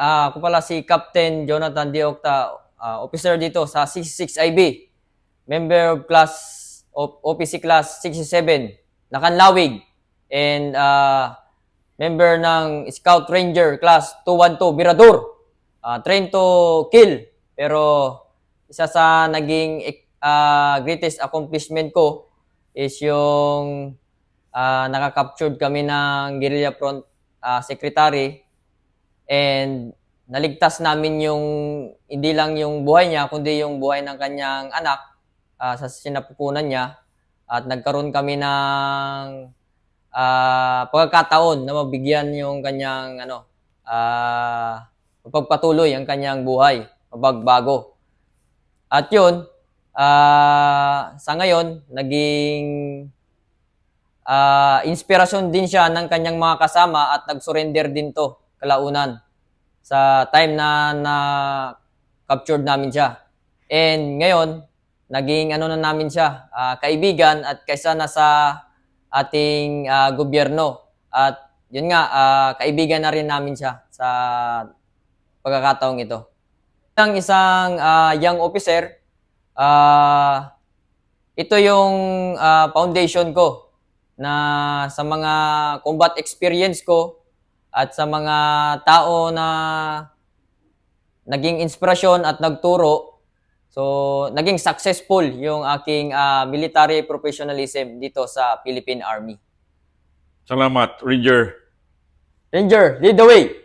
ah, ako pala si Captain Jonathan Diokta, ah, officer dito sa 66IB. Member of class of OPC class 67, Nakanlawig. And ah, member ng Scout Ranger class 212, Mirador. Ah, trained to kill. Pero isa sa naging ah, greatest accomplishment ko is yung ah, nakaka-captured kami ng guerrilla front ah, secretary and naligtas namin yung hindi lang yung buhay niya kundi yung buhay ng kanyang anak ah, sa sinapupunan niya. At nagkaroon kami ng ah, pagkakataon na mabigyan yung kanyang ano ah mapagpatuloy ang kanyang buhay mabagbago at yun ah, sa ngayon naging ah, inspirasyon din siya ng kanyang mga kasama at nag-surrender din to kalaunan sa time na na captured namin siya. And ngayon, naging ano na namin siya, ah, kaibigan at kaysa na sa ating ah, gobyerno. At yun nga, ah, kaibigan na rin namin siya sa pagkakataong ito. Ang isang ah, young officer, ah, ito yung ah, foundation ko na sa mga combat experience ko at sa mga tao na naging inspirasyon at nagturo. So, naging successful yung aking ah, military professionalism dito sa Philippine Army. Salamat, Ranger. Ranger, lead the way!